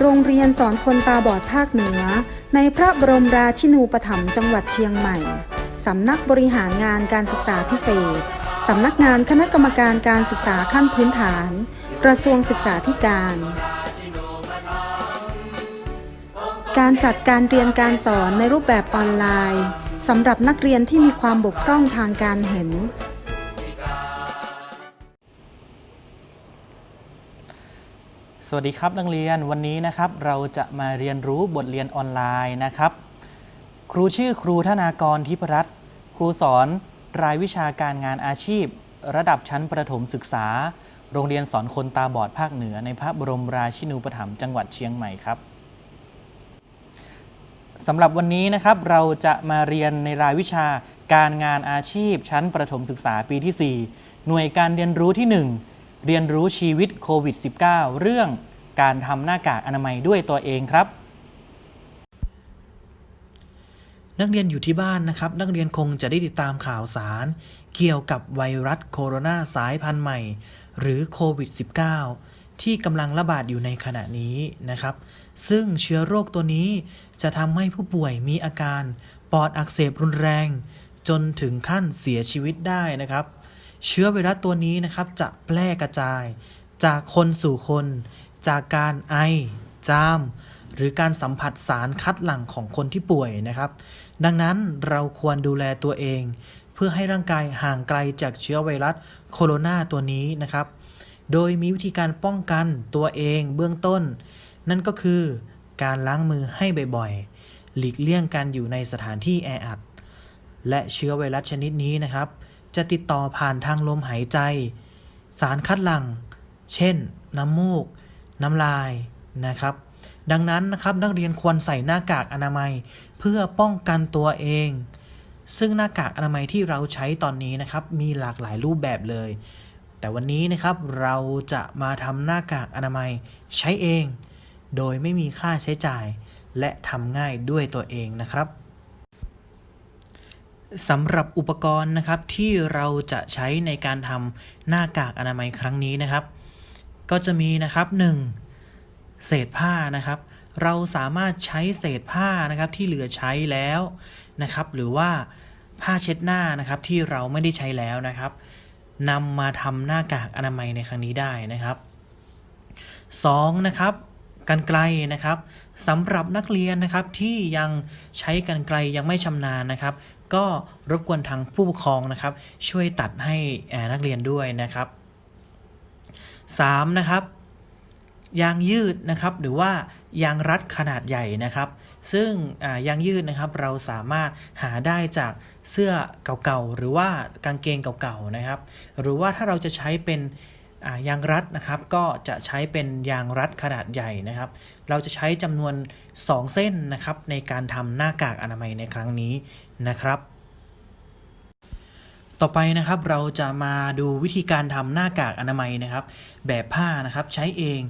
โรงเรียนสอนคนตาบอดภาคเหนือ ในพระบรมราชินูปถัมภ์จังหวัดเชียงใหม่ สำนักบริหารงานการศึกษาพิเศษ สำนักงานคณะกรรมการการศึกษาขั้นพื้นฐาน กระทรวงศึกษาธิการ การจัดการเรียนการสอนในรูปแบบออนไลน์สำหรับนักเรียนที่มีความบกพร่องทางการเห็น สวัสดีครับนักเรียนวันนี้นะครับเราจะมาเรียนรู้บทเรียนออนไลน์นะครับ ครูชื่อครูธนากรทิพรัตน์ครูสอนรายวิชาการงานอาชีพ ระดับชั้นประถมศึกษา โรงเรียนสอนคนตาบอดภาคเหนือในพระบรมราชินูปถัมภ์จังหวัดเชียงใหม่ครับสำหรับวันนี้นะครับเราจะมาเรียนในรายวิชาการงานอาชีพ ชั้นประถมศึกษาปีที่ 4 หน่วยการเรียนรู้ที่ 1 เรียนรู้ชีวิตโควิด -19 เรื่อง การทำหน้ากากอนามัยด้วยตัวเองครับ นักเรียนอยู่ที่บ้านนะครับ นักเรียนคงจะได้ติดตามข่าวสาร เกี่ยวกับไวรัสโคโรนาสายพันธุ์ใหม่ หรือโควิด -19 ที่กำลังระบาดอยู่ในขณะนี้นะครับ ซึ่งเชื้อโรคตัวนี้จะทำให้ผู้ป่วยมีอาการปอดอักเสบรุนแรง จนถึงขั้นเสียชีวิตได้นะครับเชื้อไวรัสตัวนี้นะครับจะแพร่กระจายจากคนสู่คน จากการไอ จาม หรือการสัมผัสสารคัดหลั่งของคนที่ป่วยนะครับ ดังนั้นเราควรดูแลตัวเอง เพื่อให้ร่างกายห่างไกลจากเชื้อไวรัสโคโรนาตัวนี้นะครับ โดยมีวิธีการป้องกันตัวเองเบื้องต้น นั่นก็คือการล้างมือให้บ่อยๆ หลีกเลี่ยงการอยู่ในสถานที่แออัด และเชื้อไวรัสชนิดนี้นะครับ จะติดต่อผ่านทางลมหายใจ สารคัดหลั่ง เช่น น้ำมูก น้ำลายนะครับ ดังนั้นนะครับนักเรียนควรใส่หน้ากากอนามัยเพื่อป้องกันตัวเอง ซึ่งหน้ากากอนามัยที่เราใช้ตอนนี้นะครับ มีหลากหลายรูปแบบเลย แต่วันนี้นะครับเราจะมาทำหน้ากากอนามัยใช้เอง โดยไม่มีค่าใช้จ่าย และทำง่ายด้วยตัวเองนะครับสำหรับอุปกรณ์นะครับที่เราจะใช้ในการทำหน้ากากอนามัยครั้งนี้นะครับ ก็จะมีนะครับ 1. เศษผ้านะครับ เราสามารถใช้เศษผ้านะครับที่เหลือใช้แล้วนะครับ หรือว่าผ้าเช็ดหน้านะครับที่เราไม่ได้ใช้แล้วนะครับนำมาทำหน้ากากอนามัยในครั้งนี้ได้นะครับ 2. นะครับกันไกลนะครับสำหรับนักเรียนนะครับที่ยังใช้กันไกลยังไม่ชำนาญนะครับ ก็รบกวนทางผู้ปกครองนะครับ ช่วยตัดให้นักเรียนด้วยนะครับ 3. นะครับยางยืดนะครับหรือว่ายางรัดขนาดใหญ่นะครับ ซึ่งยางยืดนะครับเราสามารถหาได้จากเสื้อเก่าๆหรือว่ากางเกงเก่าๆนะครับ หรือว่าถ้าเราจะใช้เป็นยางรัดนะครับ ก็จะใช้เป็นยางรัดขนาดใหญ่นะครับ เราจะใช้จำนวน 2 เส้นนะครับในการทำหน้ากากอนามัยในครั้งนี้นะครับ ต่อไปนะครับเราจะมาดูวิธีการทำหน้ากากอนามัยนะครับ แบบผ้านะครับใช้เอง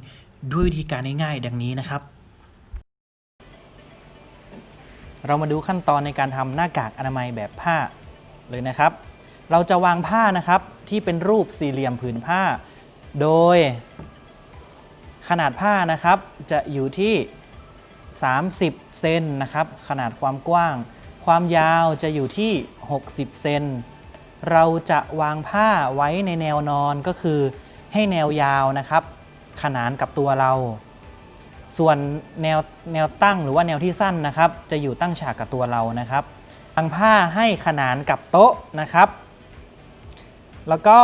ด้วยวิธีการง่ายๆ ดังนี้นะครับ เรามาดูขั้นตอนในการทำหน้ากากอนามัยแบบผ้าเลยนะครับ เราจะวางผ้านะครับที่เป็นรูปสี่เหลี่ยมผืนผ้า โดย ขนาดผ้านะครับจะอยู่ที่ 30 เซนนะครับ ขนาดความกว้าง ความยาวจะอยู่ที่ 60 เซน เราจะวางผ้าไว้ในแนวนอนก็คือ ให้แนวยาวนะครับ ขนานกับตัวเรา ส่วนแนวแนวตั้งหรือว่าแนวที่สั้นนะครับ จะอยู่ตั้งฉากกับตัวเรานะครับวางผ้าให้ขนานกับโต๊ะนะครับ แล้วก็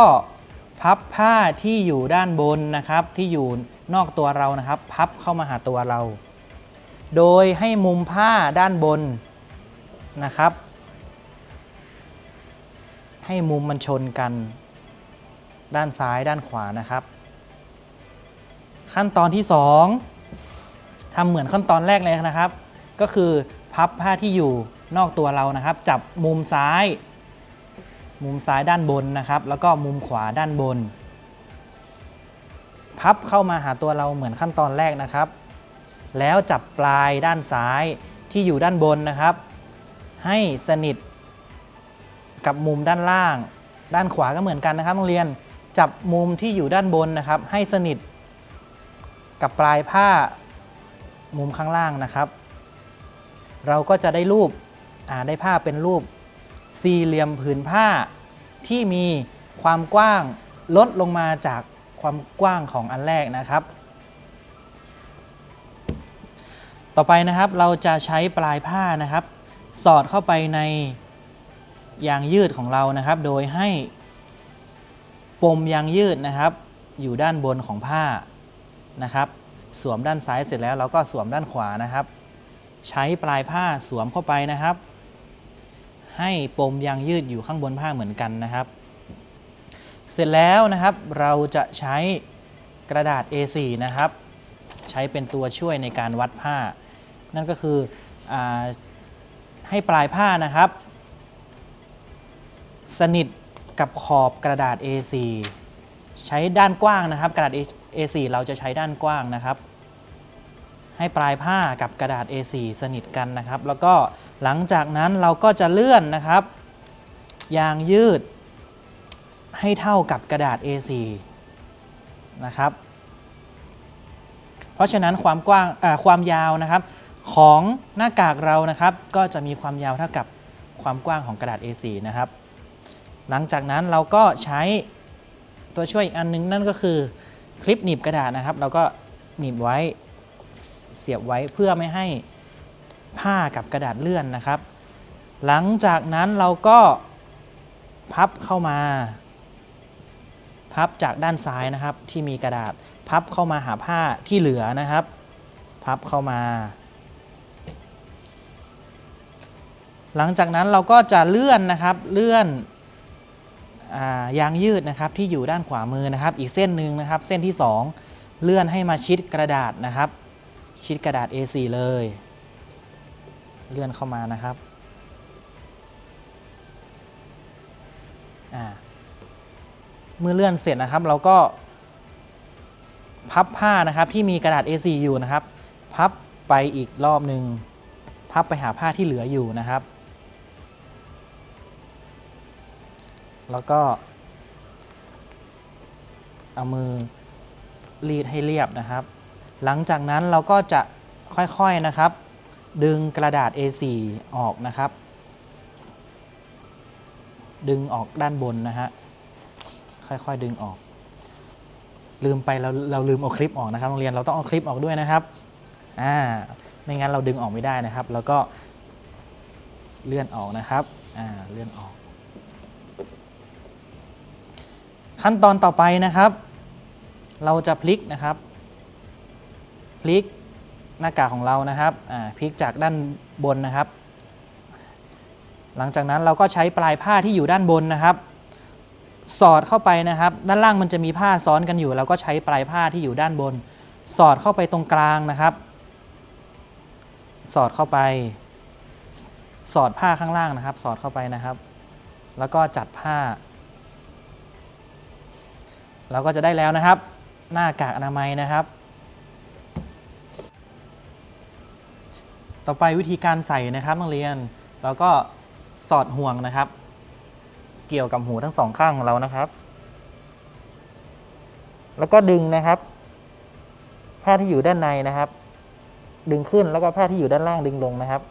พับผ้าที่อยู่ด้านบนนะครับ ที่อยู่นอกตัวเรานะครับ พับเข้ามาหาตัวเรา โดยให้มุมผ้าด้านบนนะครับ ให้มุมมันชนกัน ด้านซ้ายด้านขวานะครับ ขั้นตอนที่ 2ทำเหมือนขั้นตอนแรกเลยนะครับ ก็คือพับผ้าที่อยู่นอกตัวเรานะครับ จับมุมซ้าย มุมซ้ายด้านบนนะครับ แล้วก็มุมขวาด้านบน พับเข้ามาหาตัวเราเหมือนขั้นตอนแรกนะครับ แล้วจับปลายด้านซ้ายที่อยู่ด้านบนนะครับ ให้สนิท กับมุมด้านล่าง ด้านขวาก็เหมือนกันนะครับนักเรียนจับมุมที่อยู่ด้านบนนะครับ ให้สนิท กับปลายผ้ามุมข้างล่างนะครับ เราก็จะได้รูปได้ภาเป็นรูปสี่เหลี่ยมผืนผ้า ที่มีความกว้างลดลงมาจากความกว้างของอันแรกนะครับ ต่อไปนะครับเราจะใช้ปลายผ้านะครับ สอดเข้าไปใน ยางยืดของเรานะครับ โดยให้ปมยางยืดนะครับ อยู่ด้านบนของผ้านะครับ สวมด้านซ้ายเสร็จแล้วเราก็สวมด้านขวานะครับ ใช้ปลายผ้าสวมเข้าไปนะครับ ให้ปมยางยืดอยู่ข้างบนผ้าเหมือนกันนะครับ เสร็จแล้วนะครับเราจะใช้กระดาษ A4 นะครับ ใช้เป็นตัวช่วยในการวัดผ้า นั่นก็คืออให้ปลายผ้านะครับ สนิทกับขอบกระดาษ A4 ใช้ด้านกว้างนะครับ กระดาษ A4 เราจะใช้ด้านกว้างนะครับ ให้ปลายผ้ากับกระดาษ A4 สนิทกันนะครับ แล้วก็หลังจากนั้นเราก็จะเลื่อนนะครับ ยางยืด ให้เท่ากับกระดาษ A4 นะครับ เพราะฉะนั้นความกว้างความยาวนะครับ ของหน้ากากเรานะครับ ก็จะมีความยาวเท่ากับความกว้างของกระดาษ A4 นะครับ หลังจากนั้นเราก็ใช้ตัวช่วยอีกอันนึงนั่นก็คือคลิปหนีบกระดาษนะครับ เราก็หนีบไว้เสียบไว้เพื่อไม่ให้ผ้ากับกระดาษเลื่อนนะครับ หลังจากนั้นเราก็พับเข้ามา พับจากด้านซ้ายนะครับที่มีกระดาษพับเข้ามาหาผ้าที่เหลือนะครับ พับเข้ามา หลังจากนั้นเราก็จะเลื่อนนะครับเลื่อน ยางยืดนะครับที่อยู่ด้านขวามือนะครับ อีกเส้นหนึ่งนะครับ เส้นที่ 2 เลื่อนให้มาชิดกระดาษนะครับ ชิดกระดาษ A4 เลย เลื่อนเข้ามานะครับเมื่อเลื่อนเสร็จนะครับ เราก็พับผ้านะครับที่มีกระดาษ A4 อยู่นะครับ พับไปอีกรอบหนึ่งพับไปหาผ้าที่เหลืออยู่นะครับ แล้วก็ เอามือรีดให้เรียบนะครับ หลังจากนั้นเราก็จะค่อยๆนะครับ ดึงกระดาษ A4 ออกนะครับ ดึงออกด้านบนนะฮะค่อยๆดึงออก ลืมไปเราเราลืมเอาคลิปออกนะครับโรงเรียนเราต้องเอาคลิปออกด้วยนะครับอ่าไม่งั้นเราดึงออกไม่ได้นะครับ แล้วก็เลื่อนออกนะครับอ่าเลื่อนออก ขั้นตอนต่อไปนะครับ เราจะพลิกนะครับ พลิกหน้ากากของเรานะครับพลิกจากด้านบนนะครับ หลังจากนั้นเราก็ใช้ปลายผ้าที่อยู่ด้านบนนะครับ สอดเข้าไปนะครับ ด้านล่างมันจะมีผ้าซ้อนกันอยู่ เราก็ใช้ปลายผ้าที่อยู่ด้านบน สอดเข้าไปตรงกลางนะครับ สอดเข้าไป สอดผ้าข้างล่างนะครับ สอดเข้าไปนะครับ แล้วก็จัดผ้า เราก็จะได้แล้วนะครับ หน้ากากอนามัยนะครับ ต่อไปวิธีการใส่นะครับนักเรียนเราก็สอดห่วงนะครับ เกี่ยวกับหูทั้งสองข้างของเรานะครับ แล้วก็ดึงนะครับ ผ้าที่อยู่ด้านในนะครับ ดึงขึ้นแล้วก็ผ้าที่อยู่ด้านล่างดึงลงนะครับ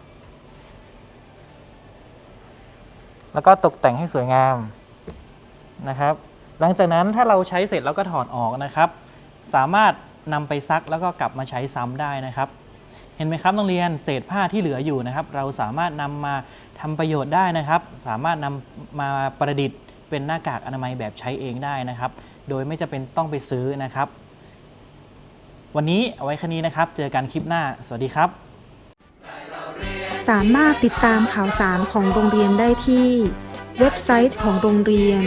แล้วก็ตกแต่งให้สวยงามนะครับ หลังจากนั้นถ้าเราใช้เสร็จแล้วก็ถอดออกนะครับ สามารถนำไปซักแล้วก็กลับมาใช้ซ้ำได้นะครับ เห็นไหมครับนักเรียนเศษผ้าที่เหลืออยู่นะครับ เราสามารถนำมาทำประโยชน์ได้นะครับ สามารถนำมาประดิษฐ์เป็นหน้ากากอนามัยแบบใช้เองได้นะครับ โดยไม่จำเป็นต้องไปซื้อนะครับ วันนี้เอาไว้แค่นี้นะครับ เจอกันคลิปหน้า สวัสดีครับ สามารถติดตามข่าวสารของโรงเรียนได้ที่ เว็บไซต์ของโรงเรียน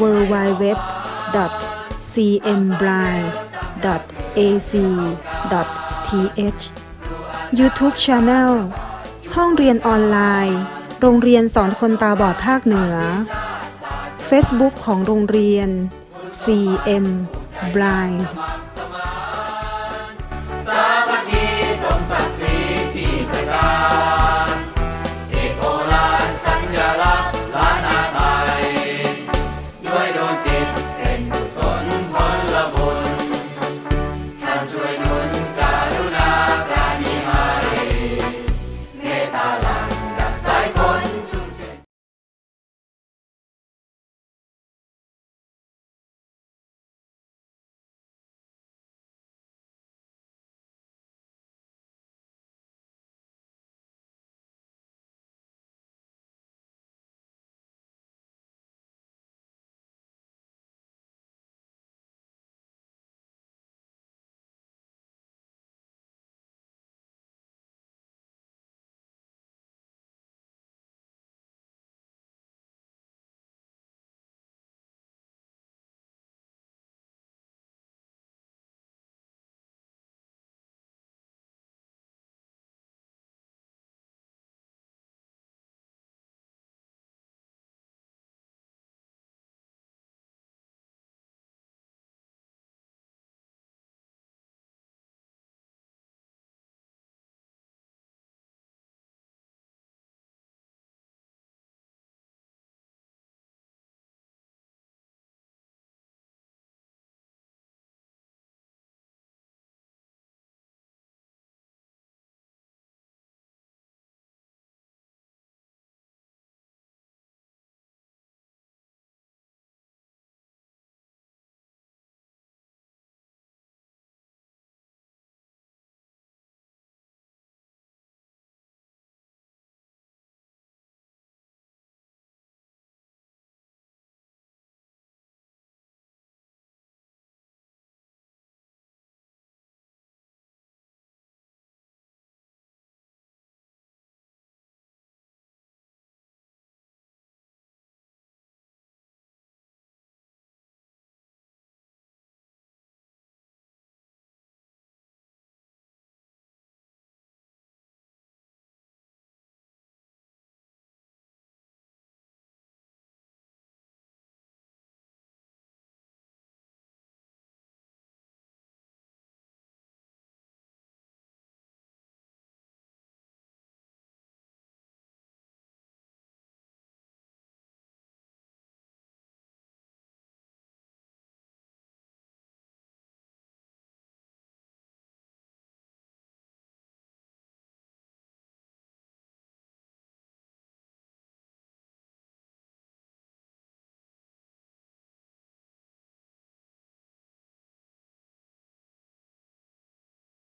www.cmblind.ac.th YouTube Channel ห้องเรียนออนไลน์ โรงเรียนสอนคนตาบอดภาคเหนือ Facebook ของโรงเรียน CM Blind